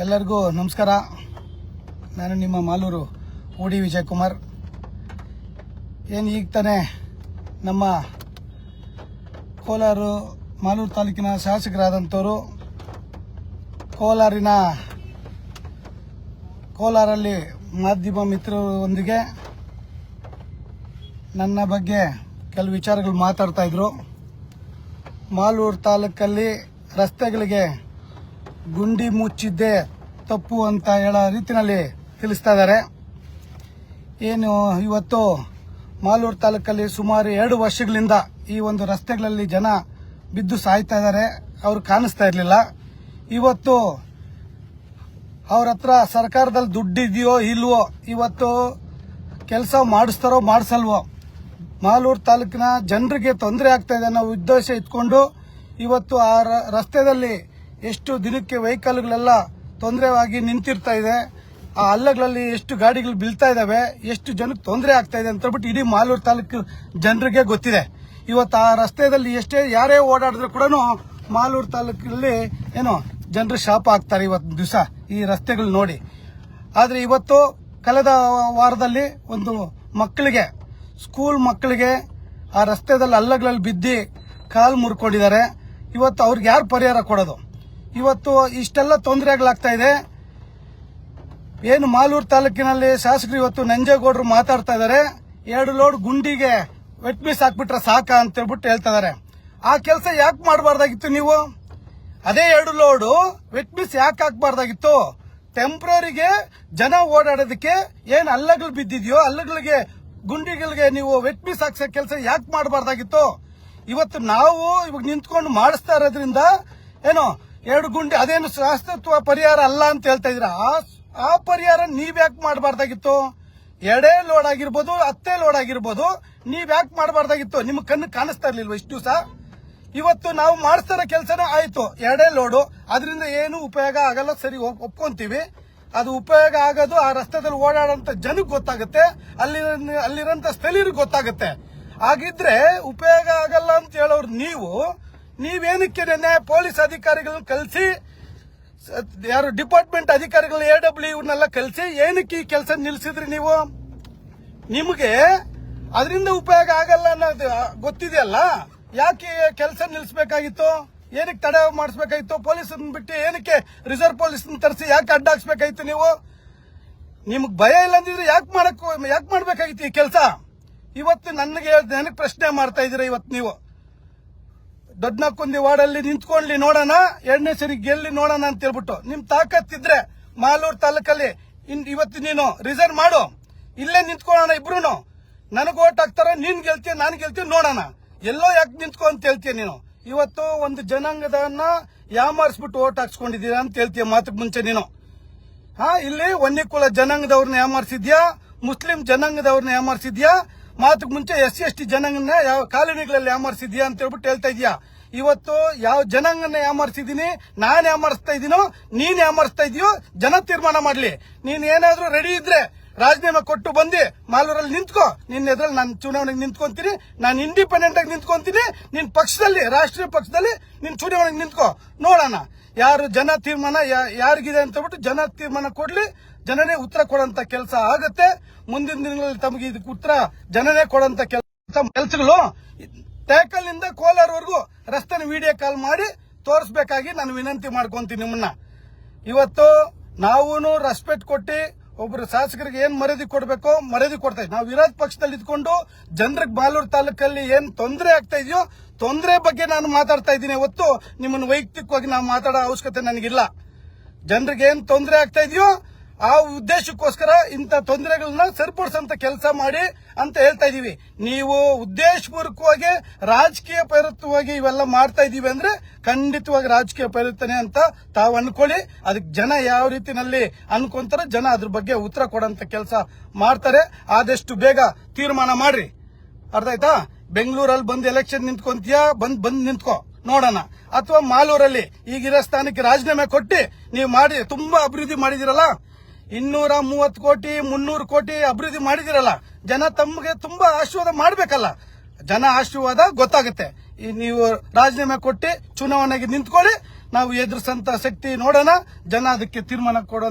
ಎಲ್ಲರಿಗೂ ನಮಸ್ಕಾರ. ನಾನು ನಿಮ್ಮ ಮಾಲೂರು ಓಡಿ ವಿಜಯಕುಮಾರ್. ಏನು ಈಗ ತಾನೇ ನಮ್ಮ ಕೋಲಾರು ಮಾಲೂರು ತಾಲೂಕಿನ ಶಾಸಕರಾದಂಥವರು ಕೋಲಾರಿನ ಕೋಲಾರಲ್ಲಿ ಮಾಧ್ಯಮ ಮಿತ್ರರೊಂದಿಗೆ ನನ್ನ ಬಗ್ಗೆ ಕೆಲವು ವಿಚಾರಗಳು ಮಾತಾಡ್ತಾಯಿದ್ರು ಮಾಲೂರು ತಾಲೂಕಲ್ಲಿ ರಸ್ತೆಗಳಿಗೆ ಗುಂಡಿ ಮುಚ್ಚಿದ್ದೆ ತಪ್ಪು ಅಂತ ಹೇಳೋ ರೀತಿನಲ್ಲಿ ತಿಳಿಸ್ತಾ ಇದ್ದಾರೆ. ಏನು ಇವತ್ತು ಮಾಲೂರು ತಾಲೂಕಲ್ಲಿ ಸುಮಾರು ಎರಡು ವರ್ಷಗಳಿಂದ ಈ ಒಂದು ರಸ್ತೆಗಳಲ್ಲಿ ಜನ ಬಿದ್ದು ಸಾಯ್ತಾ ಇದ್ದಾರೆ. ಅವ್ರು ಕಾಣಿಸ್ತಾ ಇರಲಿಲ್ಲ. ಇವತ್ತು ಅವ್ರ ಹತ್ರ ಸರ್ಕಾರದಲ್ಲಿ ದುಡ್ಡಿದೆಯೋ ಇಲ್ವೋ, ಇವತ್ತು ಕೆಲಸ ಮಾಡಿಸ್ತಾರೋ ಮಾಡಿಸಲ್ವೋ, ಮಾಲೂರು ತಾಲೂಕಿನ ಜನರಿಗೆ ತೊಂದರೆ ಆಗ್ತಾ ಇದೆ ಅನ್ನೋ ಉದ್ದೇಶ ಇಟ್ಕೊಂಡು ಇವತ್ತು ಆ ರಸ್ತೆಯಲ್ಲಿ ಎಷ್ಟು ದಿನಕ್ಕೆ ವೆಹಿಕಲ್ಗಳೆಲ್ಲ ತೊಂದರೆವಾಗಿ ನಿಂತಿರ್ತಾ ಇದೆ, ಆ ಹಲ್ಲಗಳಲ್ಲಿ ಎಷ್ಟು ಗಾಡಿಗಳು ಬೀಳ್ತಾ ಇದಾವೆ, ಎಷ್ಟು ಜನಕ್ಕೆ ತೊಂದರೆ ಆಗ್ತಾ ಇದೆ ಅಂತ ಹೇಳ್ಬಿಟ್ಟು ಇಡೀ ಮಾಲೂರು ತಾಲೂಕು ಜನರಿಗೆ ಗೊತ್ತಿದೆ. ಇವತ್ತು ಆ ರಸ್ತೆಯಲ್ಲಿ ಎಷ್ಟೇ ಯಾರೇ ಓಡಾಡಿದ್ರು ಕೂಡ ಮಾಲೂರು ತಾಲೂಕಿನಲ್ಲಿ ಏನು ಜನರು ಶಾಪ ಆಗ್ತಾರೆ ಇವತ್ತು ದಿವಸ ಈ ರಸ್ತೆಗಳು ನೋಡಿ. ಆದ್ರೆ ಇವತ್ತು ಕಳೆದ ವಾರದಲ್ಲಿ ಒಂದು ಮಕ್ಕಳಿಗೆ, ಸ್ಕೂಲ್ ಮಕ್ಕಳಿಗೆ ಆ ರಸ್ತೆದಲ್ಲಿ ಹಲ್ಲಗಳಲ್ಲಿ ಬಿದ್ದು ಕಾಲು ಮುರ್ಕೊಂಡಿದ್ದಾರೆ. ಇವತ್ತು ಅವ್ರಿಗೆ ಯಾರು ಪರಿಹಾರ ಕೊಡೋದು? ಇವತ್ತು ಇಷ್ಟೆಲ್ಲ ತೊಂದರೆಗಳಾಗ್ತಾ ಇದೆ. ಏನು ಮಾಲೂರು ತಾಲೂಕಿನಲ್ಲಿ ಶಾಸಕರು ಇವತ್ತು ನಂಜೇಗೌಡರು ಮಾತಾಡ್ತಾ ಇದ್ದಾರೆ. ಎರಡು ಲೋಡ್ ಗುಂಡಿಗೆ ವೆಟ್ ಮೀಸ್ ಹಾಕ್ಬಿಟ್ರೆ ಸಾಕ ಅಂತ ಹೇಳ್ಬಿಟ್ಟು ಹೇಳ್ತಾ ಇದಾರೆ ಆ ಕೆಲಸ ಯಾಕೆ ಮಾಡಬಾರ್ದಾಗಿತ್ತು ನೀವು? ಅದೇ ಎರಡು ಲೋಡು ವೆಟ್ ಮೀಸ್ ಯಾಕೆ ಹಾಕ್ಬಾರ್ದಾಗಿತ್ತು? ಟೆಂಪ್ರರಿಗೆ ಜನ ಓಡಾಡೋದಕ್ಕೆ ಏನು ಹಲ್ಲಗಳು ಬಿದ್ದಿದೆಯೋ, ಹಲ್ಲಗಳಿಗೆ, ಗುಂಡಿಗಳಿಗೆ ನೀವು ವೆಟ್ ಮೀಸ್ ಹಾಕ್ಸೋ ಕೆಲಸ ಯಾಕೆ ಮಾಡಬಾರ್ದಾಗಿತ್ತು? ಇವತ್ತು ನಾವು ಇವಾಗ ನಿಂತ್ಕೊಂಡು ಮಾಡಿಸ್ತಾ ಇರೋದ್ರಿಂದ ಏನೋ ಎರಡು ಗುಂಡಿ, ಅದೇನು ಶಾಸ್ತ್ರತ್ವ ಪರಿಹಾರ ಅಲ್ಲ ಅಂತ ಹೇಳ್ತಾ ಇದ್ರ ಆ ಪರಿಹಾರ ನೀವ್ ಯಾಕೆ ಮಾಡಬಾರ್ದಾಗಿತ್ತು? ಎರಡೇ ಲೋಡ್ ಆಗಿರ್ಬೋದು, ಅತ್ತೆ ಲೋಡ್ ಆಗಿರ್ಬೋದು, ನೀವ್ ಯಾಕೆ ಮಾಡಬಾರ್ದಾಗಿತ್ತು? ನಿಮ್ ಕಣ್ಣು ಕಾಣಿಸ್ತಾ ಇರ್ಲಿಲ್ವ ಇಷ್ಟು ದಿವಸ? ಇವತ್ತು ನಾವು ಮಾಡಿಸ್ತಾರ ಕೆಲಸನೇ ಆಯ್ತು. ಎರಡೇ ಲೋಡು, ಅದರಿಂದ ಏನು ಉಪಯೋಗ ಆಗಲ್ಲ, ಸರಿ ಒಪ್- ಒಪ್ಕೊಂತೀವಿ. ಅದು ಉಪಯೋಗ ಆಗೋದು ಆ ರಸ್ತೆದಲ್ಲಿ ಓಡಾಡೋಂತ ಜನಕ್ಕೆ ಗೊತ್ತಾಗುತ್ತೆ ಅಲ್ಲಿ ಅಲ್ಲಿರೋಂಥ ಸ್ಥಳೀಯರಿಗೆ ಗೊತ್ತಾಗುತ್ತೆ. ಹಾಗಿದ್ರೆ ಉಪಯೋಗ ಆಗಲ್ಲ ಅಂತ ಹೇಳೋರು ನೀವು ನೀವೇನಕ್ಕೆ ನೆನ್ನೆ ಪೊಲೀಸ್ ಅಧಿಕಾರಿಗಳನ್ನ ಕಳಿಸಿ ಯಾರು ಡಿಪಾರ್ಟ್ಮೆಂಟ್ ಅಧಿಕಾರಿಗಳು ಎ ಡಬ್ಲ್ಯೂ ಇವ್ರನ್ನೆಲ್ಲ ಏನಕ್ಕೆ ಈ ಕೆಲಸ ನಿಲ್ಸಿದ್ರಿ ನೀವು? ನಿಮಗೆ ಅದರಿಂದ ಉಪಯೋಗ ಆಗಲ್ಲ ಅನ್ನೋದು ಗೊತ್ತಿದೆಯಲ್ಲ? ಯಾಕೆ ಕೆಲಸ ನಿಲ್ಲಿಸಬೇಕಾಗಿತ್ತು ಏನಕ್ಕೆ ತಡೆ ಮಾಡಿಸ್ಬೇಕಾಗಿತ್ತು? ಪೊಲೀಸ್ ಬಿಟ್ಟು ಏನಕ್ಕೆ ರಿಸರ್ವ್ ಪೊಲೀಸ್ ತರಿಸಿ ಯಾಕೆ ಅಡ್ಡ ಹಾಕ್ಸ್ಬೇಕಾಗಿತ್ತು ನೀವು? ನಿಮ್ಗೆ ಭಯ ಇಲ್ಲ ಅಂದಿದ್ರೆ ಯಾಕೆ ಮಾಡಕ್ ಯಾಕೆ ಮಾಡ್ಬೇಕಾಗಿತ್ತು ಈ ಕೆಲಸ? ಇವತ್ತು ನನಗೆ ನನಗೆ ಪ್ರಶ್ನೆ ಮಾಡ್ತಾ ಇದ್ದೀರಾ ಇವತ್ತು ನೀವು? ದೊಡ್ಡನಕ್ಕುಂದಿ ವಾರ್ಡಲ್ಲಿ ನಿಂತ್ಕೊಂಡ್ಲಿ ನೋಡೋಣ, ಎರಡನೇ ಸರಿ ಗೆಲ್ಲಿ ನೋಡೋಣ ಅಂತ ಹೇಳ್ಬಿಟ್ಟು. ನಿಮ್ ತಾಕತ್ತಿದ್ರೆ ಮಾಲೂರು ತಾಲೂಕಲ್ಲಿ ಇವತ್ತು ನೀನು ರಿಸರ್ವ್ ಮಾಡು. ಇಲ್ಲೇ ನಿಂತ್ಕೊಳ್ಳೋಣ ಇಬ್ರು ನನಗ್ ಓಟ್ ಹಾಕ್ತಾರ ನೀನ್ ಗೆಲ್ತೀಯ ನಾನು ಗೆಲ್ತೀನಿ ನೋಡೋಣ. ಎಲ್ಲೋ ಯಾಕೆ ನಿಂತ್ಕೊ ಅಂತ ಹೇಳ್ತೀಯ ನೀನು? ಇವತ್ತು ಒಂದು ಜನಾಂಗದನ್ನ ಯಾಮಾರಿಸ್ಬಿಟ್ಟು ಓಟ್ ಹಾಕ್ಸ್ಕೊಂಡಿದ್ದೀರಾ ಅಂತ ಹೇಳ್ತೀಯ ಮಾತಕ್ ಮುಂಚೆ ನೀನು? ಹಾ, ಇಲ್ಲಿ ವನ್ಯಕುಲ ಜನಾಂಗದವ್ರನ್ನ ಯಾಮಾರಿಸಿದ್ಯಾ? ಮುಸ್ಲಿಂ ಜನಾಂಗದವ್ರನ್ನ ಯಾಮಾರಿಸಿದ್ಯಾ? ಮಾತಕ್ ಮುಂಚೆ ಎಸ್ ಸಿ ಎಸ್ ಟಿ ಜನಾಂಗನ ಯಾವ ಕಾಲೋನಿಗಳಲ್ಲಿ ಯಾಮಾರಿಸಿದ್ಯಾ ಅಂತ ಹೇಳ್ಬಿಟ್ಟು ಹೇಳ್ತಾ ಇದೀಯಾ? ಇವತ್ತು ಯಾವ ಜನಾಂಗನ ಯಾಮರ್ಸಿದೀನಿ ನಾನು ಯಾಮರ್ಸ್ತಾ ಇದ್ದೀನೋ ನೀನ್ ಯಾಮರ್ಸ್ತಾ ಇದೀಯೋ, ಜನ ತೀರ್ಮಾನ ಮಾಡ್ಲಿ. ನೀನ್ ಏನಾದ್ರೂ ರೆಡಿ ಇದ್ರೆ ರಾಜೀನಾಮೆ ಕೊಟ್ಟು ಬಂದಿ, ಮಾಲೂರಲ್ಲಿ ನಿಂತ್ಕೋ. ನಿನ್ನ ಎದುರಲ್ಲಿ ನಾನು ಚುನಾವಣೆಗೆ ನಿಂತ್ಕೊಂತೀನಿ, ನಾನು ಇಂಡಿಪೆಂಡೆಂಟ್ ಆಗಿ ನಿಂತ್ಕೊಂತೀನಿ, ನಿನ್ ಪಕ್ಷದಲ್ಲಿ, ರಾಷ್ಟ್ರೀಯ ಪಕ್ಷದಲ್ಲಿ ನಿನ್ ಚುನಾವಣೆಗೆ ನಿಂತ್ಕೋ. ನೋಡೋಣ. ಯಾರು ಜನ ತೀರ್ಮಾನ ಯಾರಿಗಿದೆ ಅಂತ ಬಿಟ್ಟು ಜನ ತೀರ್ಮಾನ ಕೊಡ್ಲಿ, ಜನನೇ ಉತ್ತರ ಕೊಡಂತ ಕೆಲಸ ಆಗತ್ತೆ. ಮುಂದಿನ ದಿನಗಳಲ್ಲಿ ತಮಗೆ ಇದಕ್ಕೆ ಉತ್ತರ ಜನನೇ ಕೊಡಂತ ಕೆಲಸ, ಕೆಲಸಗಳು ಟೇಕಲ್ನಿಂದ ಕೋಲಾರವರೆಗೂ ರಸ್ತೆನ ವಿಡಿಯೋ ಕಾಲ್ ಮಾಡಿ ತೋರಿಸ್ಬೇಕಾಗಿ ನಾನು ವಿನಂತಿ ಮಾಡ್ಕೊಂತೀನಿ ನಿಮ್ಮನ್ನ. ಇವತ್ತು ನಾವು ರೆಸ್ಪೆಕ್ಟ್ ಕೊಟ್ಟು ಒಬ್ಬರು ಶಾಸಕರಿಗೆ ಏನ್ ಮರ್ಯಾದೆ ಕೊಡಬೇಕು ಮರ್ಯಾದೆ ಕೊಡ್ತಾ ನಾವು ವಿರೋಧ ಪಕ್ಷದಲ್ಲಿ ಇದ್ಕೊಂಡು ಜನರಿಗೆ ಬಾಲೂರು ತಾಲೂಕಲ್ಲಿ ಏನ್ ತೊಂದರೆ ಆಗ್ತಾ ಇದೆಯೋ ತೊಂದರೆ ಬಗ್ಗೆ ನಾನು ಮಾತಾಡ್ತಾ ಇದ್ದೀನಿ ಇವತ್ತು. ನಿಮ್ಮನ್ನು ವೈಯಕ್ತಿಕವಾಗಿ ನಾವು ಮಾತಾಡೋ ಅವಶ್ಯಕತೆ ನನಗಿಲ್ಲ. ಜನರಿಗೆ ಏನ್ ತೊಂದರೆ ಆಗ್ತಾ ಇದೆಯೋ ಆ ಉದ್ದೇಶಕ್ಕೋಸ್ಕರ ಇಂಥ ತೊಂದರೆಗಳನ್ನ ಸರಿಪಡಿಸಂತ ಕೆಲಸ ಮಾಡಿ ಅಂತ ಹೇಳ್ತಾ ಇದೀವಿ. ನೀವು ಉದ್ದೇಶಪೂರ್ವಕವಾಗಿ ರಾಜಕೀಯ ಪ್ರೇರಿತವಾಗಿ ಇವೆಲ್ಲ ಮಾಡ್ತಾ ಇದೀವಿ ಅಂದ್ರೆ ಖಂಡಿತವಾಗಿ ರಾಜಕೀಯ ಪ್ರೇರಿತನೆ ಅಂತ ತಾವು ಅನ್ಕೊಳ್ಳಿ. ಅದಕ್ಕೆ ಜನ ಯಾವ ರೀತಿನಲ್ಲಿ ಅನ್ಕೊಂತಾರೆ ಜನ ಅದ್ರ ಬಗ್ಗೆ ಉತ್ತರ ಕೊಡೋಂತ ಕೆಲಸ ಮಾಡ್ತಾರೆ. ಆದಷ್ಟು ಬೇಗ ತೀರ್ಮಾನ ಮಾಡ್ರಿ. ಅರ್ಥ ಆಯ್ತಾ? ಬೆಂಗಳೂರಲ್ಲಿ ಬಂದು ಎಲೆಕ್ಷನ್ ನಿಂತ್ಕೊಂತೀಯಾ? ಬಂದ್ ಬಂದ್ ನಿಂತ್ಕೋ. ನೋಡೋಣ. ಅಥವಾ ಮಾಲೂರಲ್ಲಿ ಈಗಿರೋ ಸ್ಥಾನಕ್ಕೆ ರಾಜೀನಾಮೆ ಕೊಟ್ಟು ನೀವು ಮಾಡಿ, ತುಂಬಾ ಅಭಿವೃದ್ಧಿ ಮಾಡಿದಿರಲ್ಲ? ಇನ್ನೂರ ಮೂವತ್ತು ಕೋಟಿ, ಮುನ್ನೂರು ಕೋಟಿ ಅಭಿವೃದ್ಧಿ ಮಾಡಿದಿರಲ್ಲ. ಜನ ತಮಗೆ ತುಂಬಾ ಆಶೀರ್ವಾದ ಮಾಡಬೇಕಲ್ಲ. ಜನ ಆಶೀರ್ವಾದ ಗೊತ್ತಾಗುತ್ತೆ. ನೀವು ರಾಜೀನಾಮೆ ಕೊಟ್ಟು ಚುನಾವಣೆಗೆ ನಿಂತ್ಕೊಳ್ಳಿ. ನಾವು ಎದುರಿಸಂತ ಶಕ್ತಿ ನೋಡೋಣ. ಜನ ಅದಕ್ಕೆ ತೀರ್ಮಾನ ಕೊಡೋ